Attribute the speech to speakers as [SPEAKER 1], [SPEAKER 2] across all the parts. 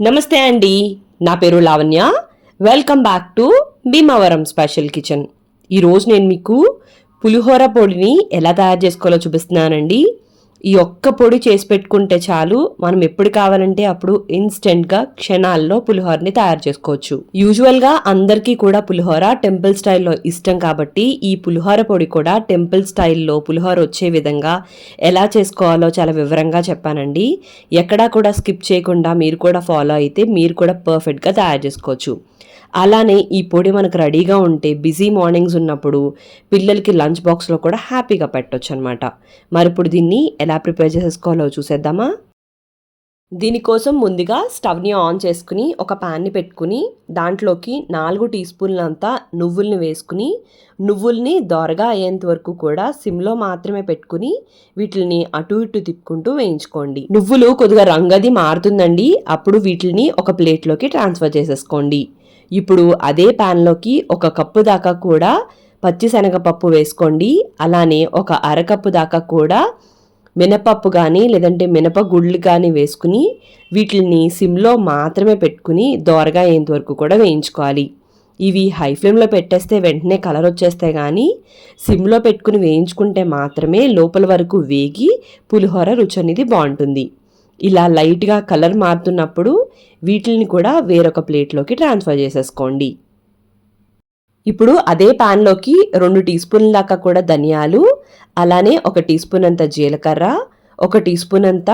[SPEAKER 1] నమస్తే అండి. నా పేరు Lavanya. Welcome back to Bhimavaram special kitchen ఈరోజు నేను మీకు పులిహోర పొడిని ఎలా తయారు చేసుకోవాలో చూపిస్తున్నానండి. ఈ ఒక్క పొడి చేసి పెట్టుకుంటే చాలు. మనం ఎప్పుడు కావాలంటే అప్పుడు ఇన్స్టెంట్గా క్షణాల్లో పులిహోరని తయారు చేసుకోవచ్చు. యూజువల్గా అందరికీ కూడా పులిహోర టెంపుల్ స్టైల్లో ఇష్టం కాబట్టి ఈ పులిహోర పొడి కూడా టెంపుల్ స్టైల్లో పులిహోర వచ్చే విధంగా ఎలా చేసుకోవాలో చాలా వివరంగా చెప్పానండి. ఎక్కడా కూడా స్కిప్ చేయకుండా మీరు కూడా ఫాలో అయితే మీరు కూడా పర్ఫెక్ట్గా తయారు చేసుకోవచ్చు. అలానే ఈ పొడి మనకు రెడీగా ఉంటే బిజీ మార్నింగ్స్ ఉన్నప్పుడు పిల్లలకి లంచ్ బాక్స్లో కూడా హ్యాపీగా పెట్టొచ్చు అనమాట మరి ఇప్పుడు దీన్ని ఎలా ప్రిపేర్ చేసేసుకోవాలో చూసేద్దామా? దీనికోసం ముందుగా స్టవ్ని ఆన్ చేసుకుని ఒక ప్యాన్ని పెట్టుకుని దాంట్లోకి నాలుగు టీ స్పూన్లంతా నువ్వుల్ని వేసుకుని నువ్వుల్ని దోరగా అయ్యేంత వరకు కూడా సిమ్లో మాత్రమే పెట్టుకుని వీటిని అటు ఇటు తిప్పుకుంటూ వేయించుకోండి. నువ్వులు కొద్దిగా రంగది మారుతుందండి. అప్పుడు వీటిని ఒక ప్లేట్లోకి ట్రాన్స్ఫర్ చేసేసుకోండి. ఇప్పుడు అదే ప్యాన్లోకి ఒక కప్పు దాకా కూడా పచ్చిశనగపప్పు వేసుకోండి. అలానే ఒక అరకప్పు దాకా కూడా మినపప్పు కానీ లేదంటే మినప గుళ్ళు కానీ వేసుకుని వీటిని సిమ్లో మాత్రమే పెట్టుకుని దోరగా అయ్యేంత వరకు కూడా వేయించుకోవాలి. ఇవి హై ఫ్లేమ్లో పెట్టేస్తే వెంటనే కలర్ వచ్చేస్తే కానీ సిమ్లో పెట్టుకుని వేయించుకుంటే మాత్రమే లోపల వరకు వేగి పులిహోర రుచి అనేది బాగుంటుంది. ఇలా లైట్గా కలర్ మారుతున్నప్పుడు వీటిని కూడా వేరొక ప్లేట్లోకి ట్రాన్స్ఫర్ చేసేసుకోండి. ఇప్పుడు అదే ప్యాన్లోకి రెండు టీ స్పూన్ల దాకా కూడా ధనియాలు అలానే ఒక టీ స్పూన్ అంత జీలకర్ర ఒక టీ స్పూన్ అంత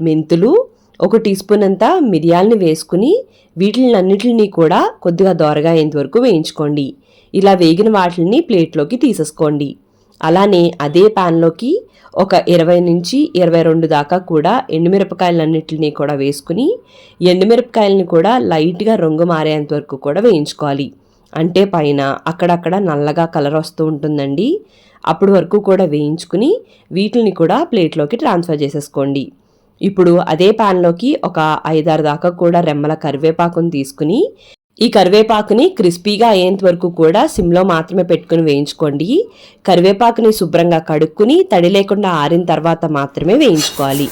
[SPEAKER 1] మెంతులు ఒక టీ స్పూన్ అంత మిరియాలని వేసుకుని వీటిలన్నిటిని కూడా కొద్దిగా దోరగా అయ్యేంత వరకు వేయించుకోండి. ఇలా వేగిన వాటిని ప్లేట్లోకి తీసేసుకోండి. అలానే అదే ప్యాన్లోకి ఒక ఇరవై నుంచి ఇరవై రెండు దాకా కూడా ఎండుమిరపకాయలన్నింటినీ కూడా వేసుకుని ఎండుమిరపకాయలని కూడా లైట్గా రంగు మారేంత వరకు కూడా వేయించుకోవాలి. అంటే పైన అక్కడక్కడ నల్లగా కలర్ వస్తూ ఉంటుందండి. అప్పటి వరకు కూడా వేయించుకుని వీటిని కూడా ప్లేట్లోకి ట్రాన్స్ఫర్ చేసేసుకోండి. ఇప్పుడు అదే ప్యాన్లోకి ఒక ఐదారు దాకా కూడా రెమ్మల కరివేపాకుని తీసుకుని ఈ కరివేపాకుని క్రిస్పీగా అయ్యేంత వరకు కూడా సిమ్లో మాత్రమే పెట్టుకుని వేయించుకోండి. కరివేపాకుని శుభ్రంగా కడుక్కుని తడి లేకుండా ఆరిన తర్వాత మాత్రమే వేయించుకోవాలి.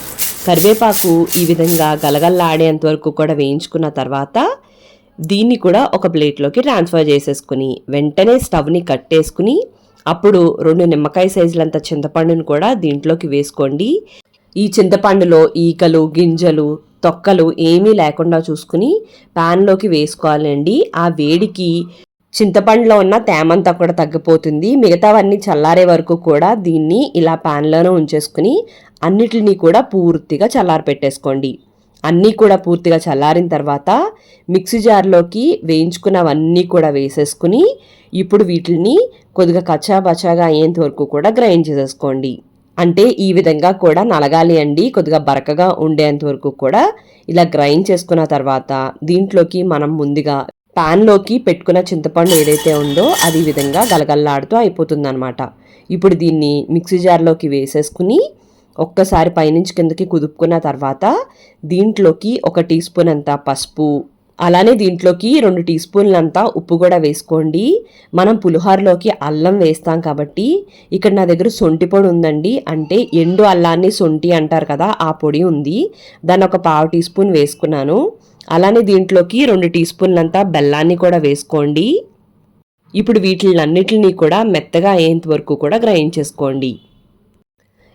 [SPEAKER 1] కరివేపాకు ఈ విధంగా గలగల్లాడేంత వరకు కూడా వేయించుకున్న తర్వాత దీన్ని కూడా ఒక ప్లేట్లోకి ట్రాన్స్ఫర్ చేసేసుకుని వెంటనే స్టవ్ని కట్టేసుకుని అప్పుడు రెండు నిమ్మకాయ సైజులంత చింతపండును కూడా దీంట్లోకి వేసుకోండి. ఈ చింతపండులో ఈకలు గింజలు తొక్కలు ఏమీ లేకుండా చూసుకుని ప్యాన్లోకి వేసుకోవాలండి. ఆ వేడికి చింతపండులో ఉన్న తేమంతా కూడా తగ్గిపోతుంది. మిగతావన్నీ చల్లారే వరకు కూడా దీన్ని ఇలా ప్యాన్లోనే ఉంచేసుకుని అన్నిటిని కూడా పూర్తిగా చల్లారి పెట్టేసుకోండి. అన్నీ కూడా పూర్తిగా చల్లారిన తర్వాత మిక్సీ జార్లోకి వేయించుకున్నవన్నీ కూడా వేసేసుకుని ఇప్పుడు వీటిని కొద్దిగా కచ్చాబచాగా అయ్యేంత వరకు కూడా గ్రైండ్ చేసేసుకోండి. అంటే ఈ విధంగా కూడా నలగాలి అండి. కొద్దిగా బరకగా ఉండేంత వరకు కూడా ఇలా గ్రైండ్ చేసుకున్న తర్వాత దీంట్లోకి మనం ముందుగా ప్యాన్లోకి పెట్టుకున్న చింతపండు ఏదైతే ఉందో అది ఈ విధంగా గలగల్లాడుతూ అయిపోతుంది అనమాట ఇప్పుడు దీన్ని మిక్సీ జార్లోకి వేసేసుకుని ఒక్కసారి పైనుంచి కిందకి కుదుపుకున్న తర్వాత దీంట్లోకి ఒక టీ స్పూన్ అంత పసుపు అలానే దీంట్లోకి రెండు టీ స్పూన్లంతా ఉప్పు కూడా వేసుకోండి. మనం పులిహోరలోకి అల్లం వేస్తాం కాబట్టి ఇక్కడ నా దగ్గర సొంటి పొడి ఉందండి. అంటే ఎండు అల్లాన్ని సొంటి అంటారు కదా ఆ పొడి ఉంది. దాన్ని ఒక పావు టీ స్పూన్ వేసుకున్నాను. అలానే దీంట్లోకి రెండు టీ స్పూన్లంతా బెల్లాన్ని కూడా వేసుకోండి. ఇప్పుడు వీటిలన్నిటిని కూడా మెత్తగా అయ్యేంత వరకు కూడా గ్రైండ్ చేసుకోండి.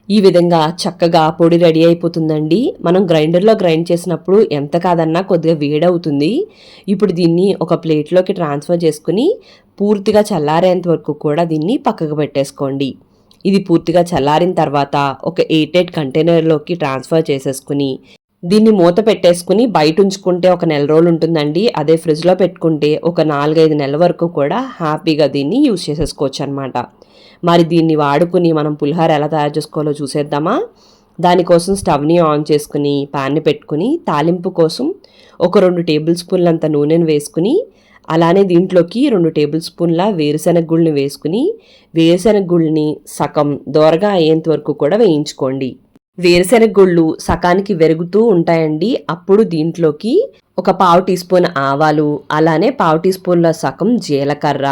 [SPEAKER 1] ఈ విధంగా చక్కగా పొడి రెడీ అయిపోతుందండి. మనం గ్రైండర్లో గ్రైండ్ చేసినప్పుడు ఎంత కాదన్నా కొద్దిగా వేడవుతుంది. ఇప్పుడు దీన్ని ఒక ప్లేట్లోకి ట్రాన్స్ఫర్ చేసుకుని పూర్తిగా చల్లారేంత వరకు కూడా దీన్ని పక్కకు పెట్టేసుకోండి. ఇది పూర్తిగా చల్లారిన తర్వాత ఒక ఎయిటెడ్ కంటైనర్లోకి ట్రాన్స్ఫర్ చేసేసుకుని దీన్ని మూత పెట్టేసుకుని బయట ఉంచుకుంటే ఒక నెల రోజులు ఉంటుందండి. అదే ఫ్రిడ్జ్లో పెట్టుకుంటే ఒక నాలుగైదు నెలల వరకు కూడా హ్యాపీగా దీన్ని యూస్ చేసేసుకోవచ్చు అనమాట మరి దీన్ని వాడుకుని మనం పులిహోర ఎలా తయారు చేసుకోవాలో చూసేద్దామా? దానికోసం స్టవ్ని ఆన్ చేసుకుని ప్యాన్ని పెట్టుకుని తాలింపు కోసం ఒక రెండు టేబుల్ స్పూన్లంత నూనెను వేసుకుని అలానే దీంట్లోకి రెండు టేబుల్ స్పూన్ల వేరుశెనగ గుళ్ళని వేసుకుని వేరుశెనగ గుళ్ళని సగం దోరగా అయ్యేంత వరకు కూడా వేయించుకోండి. వేరుశెనగ గుళ్ళు సకానికి వెరుగుతూ ఉంటాయండి. అప్పుడు దీంట్లోకి ఒక పావు టీ స్పూన్ ఆవాలు అలానే పావు టీ స్పూన్ల సగం జీలకర్ర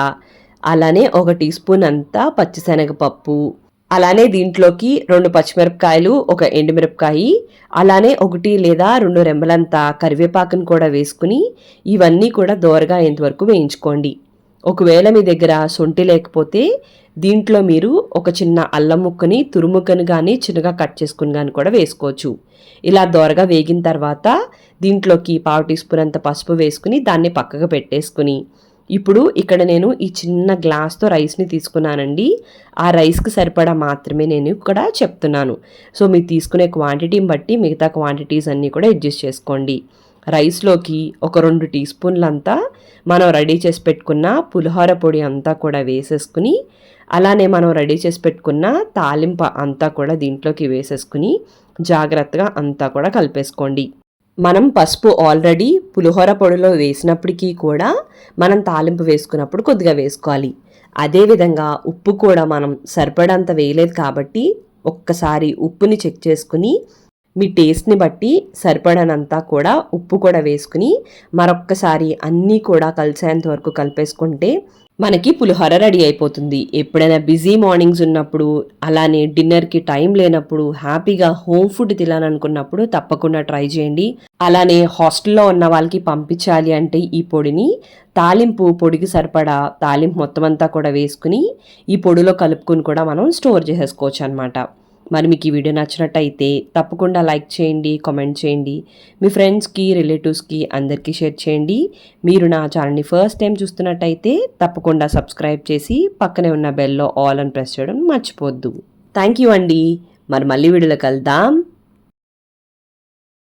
[SPEAKER 1] అలానే ఒక టీ స్పూన్ అంతా పచ్చిశనగపప్పు. అలానే దీంట్లోకి రెండు పచ్చిమిరపకాయలు ఒక ఎండుమిరపకాయి అలానే ఒకటి లేదా రెండు రెమ్మలంతా కరివేపాకును కూడా వేసుకుని ఇవన్నీ కూడా దోరగా అయ్యేంతవరకు వేయించుకోండి. ఒకవేళ మీ దగ్గర సొంటి లేకపోతే దీంట్లో మీరు ఒక చిన్న అల్లం ముక్కని తురుముక్కని కానీ చిన్నగా కట్ చేసుకుని కానీ కూడా వేసుకోవచ్చు. ఇలా దోరగా వేగిన తర్వాత దీంట్లోకి పావు టీ స్పూన్ అంత పసుపు వేసుకుని దాన్ని పక్కకు పెట్టేసుకుని ఇప్పుడు ఇక్కడ నేను ఈ చిన్న గ్లాస్తో రైస్ని తీసుకున్నానండి. ఆ రైస్కి సరిపడా మాత్రమే నేను ఇక్కడ చెప్తున్నాను. సో మీరు తీసుకునే క్వాంటిటీని బట్టి మిగతా క్వాంటిటీస్ అన్నీ కూడా అడ్జస్ట్ చేసుకోండి. రైస్లోకి ఒక రెండు టీ స్పూన్లంతా మనం రెడీ చేసి పెట్టుకున్న పులిహోర పొడి అంతా కూడా వేసేసుకుని అలానే మనం రెడీ చేసి పెట్టుకున్న తాలింప అంతా కూడా దీంట్లోకి వేసేసుకుని జాగ్రత్తగా అంతా కూడా కలిపేసుకోండి. మనం పసుపు ఆల్రెడీ పులిహోర పొడిలో వేసినప్పటికీ కూడా మనం తాలింపు వేసుకున్నప్పుడు కొద్దిగా వేసుకోవాలి. అదేవిధంగా ఉప్పు కూడా మనం సరిపడంత వేయలేదు కాబట్టి ఒక్కసారి ఉప్పుని చెక్ చేసుకుని మీ టేస్ట్ని బట్టి సరిపడనంతా కూడా ఉప్పు కూడా వేసుకుని మరొక్కసారి అన్నీ కూడా కలిసేంత వరకు కలిపేసుకుంటే మనకి పులిహోర రెడీ అయిపోతుంది. ఎప్పుడైనా బిజీ మార్నింగ్స్ ఉన్నప్పుడు అలానే డిన్నర్కి టైం లేనప్పుడు హ్యాపీగా హోమ్ ఫుడ్ తినాలనుకున్నప్పుడు తప్పకుండా ట్రై చేయండి. అలానే హాస్టల్లో ఉన్న వాళ్ళకి పంపించాలి అంటే ఈ పొడిని తాలింపు పొడికి సరిపడా తాలింపు మొత్తం అంతా కూడా వేసుకుని ఈ పొడిలో కలుపుకొని కూడా మనం స్టోర్ చేసేసుకోవచ్చు అనమాట మరి మీకు ఈ వీడియో నచ్చినట్టయితే తప్పకుండా లైక్ చేయండి కామెంట్ చేయండి. మీ ఫ్రెండ్స్కి రిలేటివ్స్కి అందరికీ షేర్ చేయండి. మీరు నా ఛానల్ని ఫస్ట్ టైం చూస్తున్నట్టయితే తప్పకుండా సబ్స్క్రైబ్ చేసి పక్కనే ఉన్న బెల్లో ఆల్ అని ప్రెస్ చేయడం మర్చిపోద్దు. థ్యాంక్ యూ అండి. మరి మళ్ళీ వీడియోలో కలుద్దాం.